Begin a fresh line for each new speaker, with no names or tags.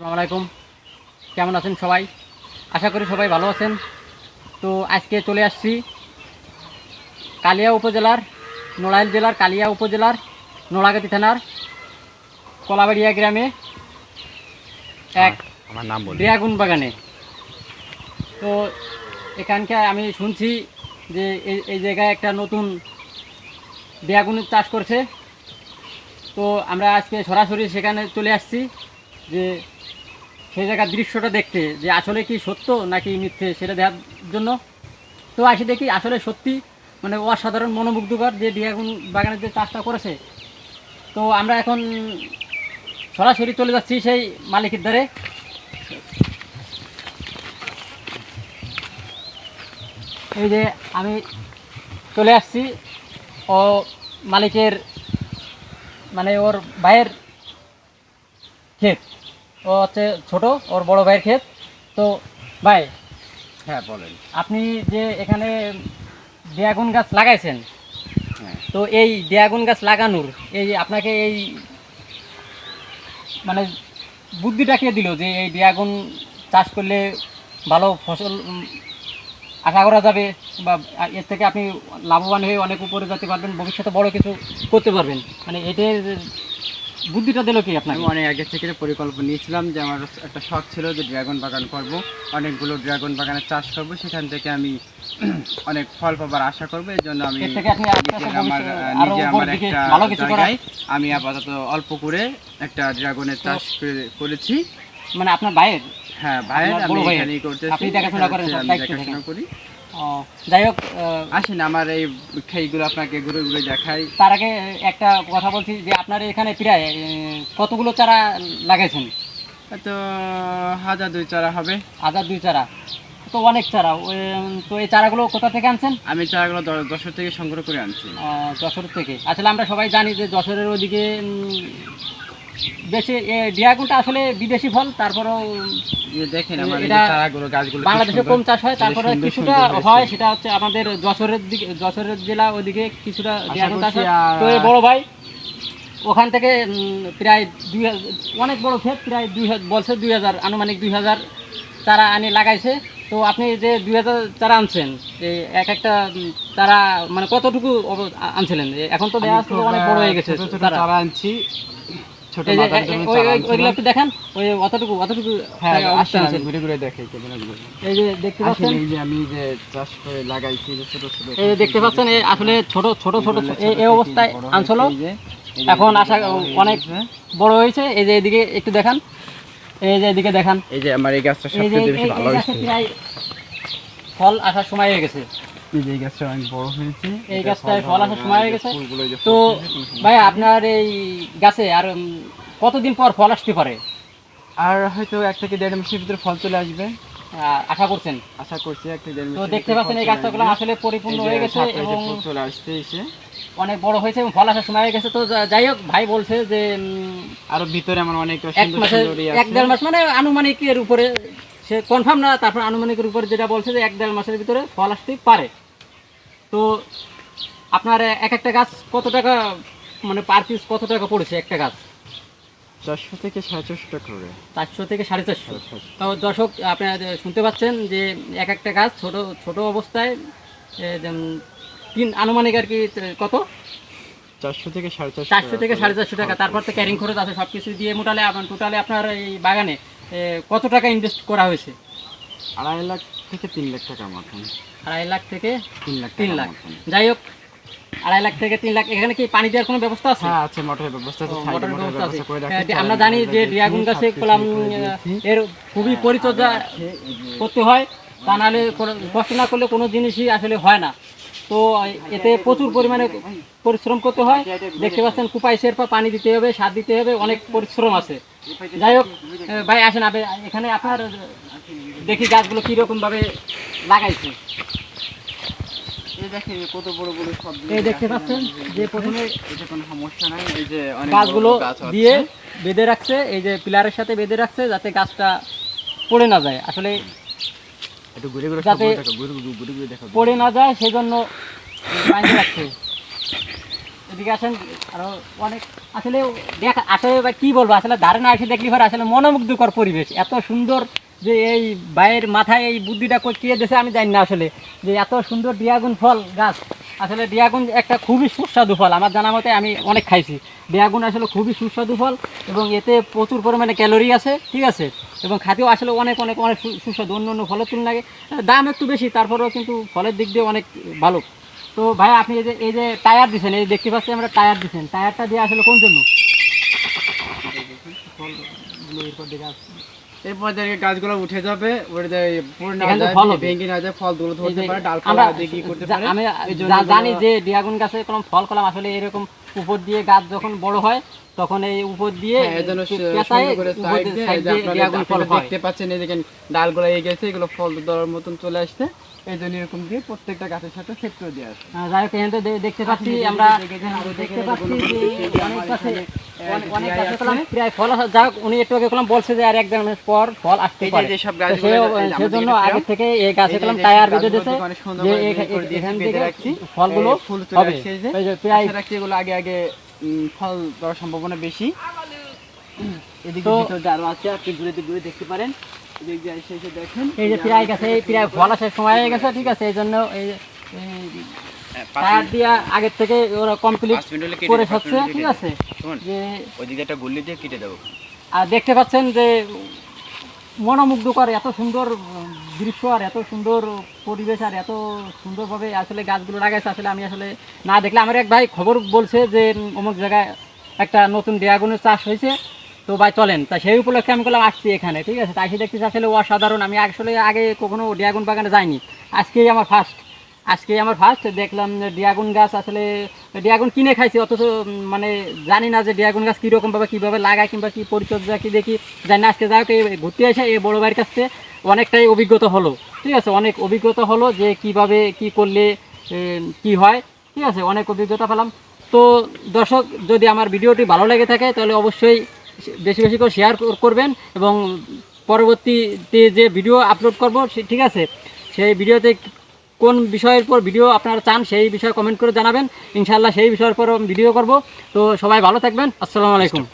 আলাইকুম। কেমন আছেন সবাই? আশা করি সবাই ভালো আছেন। তো আজকে চলে আসছি কালিয়া উপজেলার নড়াইল জেলার কালিয়া উপজেলার নোড়াগাতি থানার কলাবাড়িয়া গ্রামে এক
আমার নাম বলি
ড্রাগন বাগানে। তো এখানকার আমি শুনছি যে এই এই জায়গায় একটা নতুন ড্রাগনের চাষ করছে। তো আমরা আজকে সরাসরি সেখানে চলে আসছি। যে সেই জায়গার দৃশ্যটা দেখতে, যে আসলে কি সত্য নাকি মিথ্যে সেটা দেখার জন্য? তো আসি দেখি আসলে সত্যি মানে অসাধারণ মনোমুগ্ধকর যে ড্রাগন বাগানের যে চাষটা করেছে। তো আমরা এখন সরাসরি চলে যাচ্ছি সেই মালিকের দ্বারে। এই যে আমি চলে আসছি, ও মালিকের মানে ওর ভাইয়ের ক্ষেত। ও হচ্ছে ছোট ওর বড় ভাইয়ের ক্ষেত। তো ভাই
হ্যাঁ বলেন।
আপনি যে এখানে ড্রাগন গাছ লাগাইছেন
হ্যাঁ।
তো এই ড্রাগন গাছ লাগানোর এই আপনাকে এই মানে বুদ্ধিটা কে দিল যে এই ড্রাগন চাষ করলে ভালো ফসল আশা করা যাবে বা এর থেকে আপনি লাভবান হয়ে অনেক উপরে যেতে পারবেন ভবিষ্যতে বড় কিছু করতে পারবেন। মানে এটার বুদ্ধিটা দিল কি আপনাকে?
আমি অনেক আগে থেকে পরিকল্পনা নিয়েছিলাম যে আমার একটা শখ ছিল যে ড্রাগন বাগান করব। অনেকগুলো ড্রাগন বাগানের চাষ করব। সেখান থেকে আমি অনেক ফল পাবার আশা করব। এই জন্য আমি আমার নিজে আমার একটা জায়গায় আমি আপাতত অল্প করে একটা ড্রাগনের চাষ করে- করেছি।
মানে আপনার ভাইয়ের?
হ্যাঁ ভাইয়ের আমি? এখানেই করতেছি।
দেখাশোনা
করি।
যাই হোক
আসেন আমার এই খেইগুলো আপনাকে ঘুরে ঘুরে দেখাই।
তার আগে একটা কথা বলছি যে আপনার এখানে প্রায় কতগুলো চারা লাগাইছেন?
তো হাজার দুই চারা হবে।
হাজার দুই চারা। তো অনেক চারা। তো এই চারাগুলো কোথা থেকে আনছেন?
আমি চারাগুলো দশর থেকে সংগ্রহ করে আনছি।
যশোর থেকে। আসলে আমরা সবাই জানি যে যশোরের ওদিকে আসলে বিদেশি ফল তারপরেও
দেখেন আমার এই যে
এটা
চারাগুলো গাছগুলো কি
বাংলাদেশে কম চাষ হয় তারপরে কিছুটা হয় সেটা হচ্ছে আমাদের যশোরের দিকে যশোরের জেলা ওদিকে কিছুটা চাষ হয় তো বড় ভাই ওখান থেকে প্রায় দুই হাজার অনেক বড় ক্ষেত প্রায় দুই হাজার বলছে দুই হাজার আনুমানিক দুই হাজার চারা আনি লাগাইছে। তো আপনি যে দুই হাজার চারা আনছেন যে এক একটা চারা মানে কতটুকু আনছিলেন? এখন তো দেখা
আমি
যাচ্ছে
খুব,
যে অনেক বড় হয়ে গেছে। চারা
আনছি। ছোট
এই
মাথার জন্য
এ- ওই-
চারা
ওই-
আনছিলাম।
ওইগুলো একটু দেখান ওই অতটুকু অতটুকু
হ্যাঁ আসেন ঘুরে ঘুরে দেখাই ক্যামেরাগুলো
এই যে দেখতে পাচ্ছেন?
এই যে আমি যে চাষ করে লাগাইছি ছোট ছোট
এই যে দেখতে পাচ্ছেন এই আসলে ছোট ছোট ছোট এই- অবস্থায় আনছিল এখন আশা অনেক বড় হয়েছে এই যে এদিকে একটু দেখান। এই যে এদিকে দেখান।
এই যে আমার এই গাছটা সবচেয়ে বেশি ভালো হয়েছে।
ফল আসার সময় হয়ে গেছে।
এই গাছটা অনেক বড় হয়েছে
এই গাছটায়
ফল
ফল আসার সময় হয়ে গেছে।
ফুলগুলো এই যে
তো ভাই আপনার এই গাছে আর কতদিন পর ফল আসতে পারে?
আর হয়তো এক থেকে দেড় মাসের ভিতরে ফল চলে আসবে।
আশা করছেন?
আশা করছি এক থেকে দেড়
তো দেখতে পাচ্ছেন এই গাছগুলো আসলে পরিপূর্ণ হয়ে গেছে এবং
চলে আসছে এসে।
অনেক বড় হয়েছে এবং ফল আসার সময় হয়ে গেছে। তো যাই হোক ভাই বলছে যে
আরও ভিতরে আমার অনেক
এক
ইয়ে
এক দেড় মাস মানে আনুমানিক এর উপরে সে কনফার্ম না তারপর আনুমানিকের উপরে যেটা বলছে যে এক দেড় মাসের ভিতরে ফল আসতে পারে। তো আপনার এক একটা গাছ কত টাকা মানে পার পিস কত টাকা পড়েছে একটা গাছ?
চারশো থেকে সাড়ে চারশো টাকা করে।
চারশো থেকে সাড়ে চারশো। তো দর্শক আপনারা শুনতে পাচ্ছেন যে এক একটা গাছ ছোট ছোট অবস্থায় তিন আনুমানিক আর কি কত?
চারশো থেকে সাড়ে চারশো
চারশো থেকে সাড়ে চারশো টাকা। তারপর তো ক্যারিং খরচ আছে সব কিছু দিয়ে মোটালে আপনার টোটালে আপনার এই বাগানে কত টাকা ইনভেস্ট করা হয়েছে?
আড়াই লাখ থেকে তিন লাখ টাকার মতন।
আড়াই লাখ থেকে
তিন লাখ
তিন লাখ। যাই হোক আড়াই লাখ থেকে তিন লাখ। এখানে কি পানি দেওয়ার কোনো ব্যবস্থা আছে?
হ্যাঁ আছে মোটরের ব্যবস্থা আছে
মোটরের ব্যবস্থা আছে। হ্যাঁ, আমরা জানি যে ড্রাগন গাছে কলাম এর খুবই পরিচর্যা করতে হয়। তা নাহলে কষ্ট না করলে কোনো জিনিসই আসলে হয় না। তো এতে প্রচুর পরিমাণে পরিশ্রম করতে হয়। দেখতে পাচ্ছেন কুপাই শেরপা পানি দিতে হবে সার দিতে হবে অনেক পরিশ্রম আছে। যাই হোক ভাই আসেন আপনি এখানে আপনার দেখি গাছগুলো কীরকম ভাবে লাগাইছে।
এই দেখেন কত বড় বড় সব
এই দেখতে পাচ্ছেন? যে প্রথমে
এটা কোনো সমস্যা নাই এই যে অনেক
গাছগুলো
বড় গাছ আছে।
দিয়ে বেঁধে রাখছে এই যে পিলারের সাথে বেঁধে রাখছে যাতে গাছটা পড়ে না যায়। আসলে
একটু ঘুরে ঘুরে
যাতে-
ঘুরে ঘুরে ঘুরে ঘুরে
পড়ে না যায় সেজন্য বাঁধে রাখছে। এদিকে আসেন আরও অনেক আসলে দেখ আসলে কি বলব? আসলে ধারণা এসে দেখলি পরে আসলে মনোমুগ্ধকর পরিবেশ। এত সুন্দর যে এই বাইয়ের মাথায় এই বুদ্ধিটা কে দেশে আমি জানি না আসলে। যে এত সুন্দর ডিয়াগুন ফল গাছ, আসলে ডিয়াগুন একটা খুবই সুস্বাদু ফল। আমার জানা মতে আমি অনেক খাইছি। ডিয়াগুন আসলে খুবই সুস্বাদু ফল এবং এতে প্রচুর পরিমাণে ক্যালোরি আছে, ঠিক আছে? এবং খাতেও আসলে অনেক অনেক অনেক সুস্বাদু, অন্য অন্য ফলের তুলনায় দাম একটু বেশি, তারপরেও কিন্তু ফলের দিক দিয়ে অনেক ভালো। তো ভাই, আপনি এই যে এই যে টায়ার দিচ্ছেন এই দেখতে পাচ্ছি আমরা টায়ার দিচ্ছেন টায়ারটা দিয়ে আসলে কোন জন্য?
এরপর দেখে গাছগুলো উঠে যাবে। ভেঙে না যায় ফলগুলো ধরতে পারে ডালপালা করতে পারে
আমি জানি যে ড্রাগন গাছে কোনো ফল কলাম আসলে এরকম উপর দিয়ে গাছ যখন বড় হয় তখন এই উপর দিয়ে
হ্যাঁ, দেখতে পাচ্ছেন এই দেখেন ডালগুলো এই গেছে এগুলো ফল দেওয়ার মতন চলে আসছে এই জন্য এরকম দিয়ে প্রত্যেকটা গাছের সাথে সেট করে দিয়ে আসে
যাই হোক দেখতে পাচ্ছি আমরা দেখতে পাচ্ছি যে অনেক প্রায় ফল আসা উনি একটু আগে কলাম বলছে যে আর এক দেড় পর ফল আসতে পারে
যে সব
তো
গাছগুলো
সেও-
এই যে আমাদের
সেজন্য আগে থেকে এই গাছে
এই যে-
কলাম
যে
টায়ার বেঁধে
গাছগুলো
দিয়েছে
অনেক সুন্দর
যে
করে
এখা-
করে দিয়েছে,
এখান থেকে ফলগুলো
ফুল
হবে।
আসছে এই যে।
এই যে প্রায়
এগুলো আগে আগে ফল দেওয়ার সম্ভাবনা বেশি। এদিকে ভিতরে আরও আছে আপনি ঘুরে ঘুরে দেখতে পারেন। এদিক দিয়ে এসে এসে দেখেন
এই যে প্রায় গেছে প্রায় ফল আসার সময় হয়ে গেছে ঠিক আছে এই জন্য এই টায়ার দিয়া আগের থেকে ওরা কমপ্লিট করে ঠিক আছে।
শোন
যে
ওই দিকে একটা গুল্লি দিয়ে কেটে দেবো।
আর দেখতে পাচ্ছেন যে মনোমুগ্ধকর এত সুন্দর দৃশ্য আর এত সুন্দর পরিবেশ আর এত সুন্দরভাবে আসলে গাছগুলো লাগাইছে। আসলে আমি আসলে না দেখলে আমার এক ভাই খবর বলছে যে অমুক জায়গায় একটা নতুন ড্রাগনের চাষ হয়েছে। তো ভাই চলেন তা সেই উপলক্ষে আমি বললাম আসছি এখানে। ঠিক আছে তাই সে দেখতেছি আসলে অসাধারণ। আমি আসলে আগে কখনো ড্রাগন বাগানে যাইনি। আজকেই আমার ফার্স্ট আজকে আমার ফার্স্ট দেখলাম যে ড্রাগন গাছ আসলে, ড্রাগন কিনে খাইছি, অথচ মানে জানি না যে ড্রাগন গাছ কীরকম ভাবে, কীভাবে লাগায় কিংবা কী পরিচর্যা কী দেখি, জানি না, আজকে যাই হোক ঘুরতে এসে এই বড়ো ভাইয়ের কাছ থেকে অনেকটাই অভিজ্ঞতা হলো, ঠিক আছে? অনেক অভিজ্ঞতা হলো যে কীভাবে কি করলে কি হয়, ঠিক আছে? অনেক অভিজ্ঞতা পেলাম। তো দর্শক, যদি আমার ভিডিওটি ভালো লেগে থাকে, তাহলে অবশ্যই বেশি বেশি করে শেয়ার করবেন এবং পরবর্তীতে যে ভিডিও আপলোড করব ঠিক আছে? সেই ভিডিওতে কোন বিষয়ের পর ভিডিও আপনারা চান, সেই বিষয়ে কমেন্ট করে জানাবেন। ইনশাল্লাহ সেই বিষয়ের পর ভিডিও করব। তো সবাই ভালো থাকবেন। আসসালামু আলাইকুম।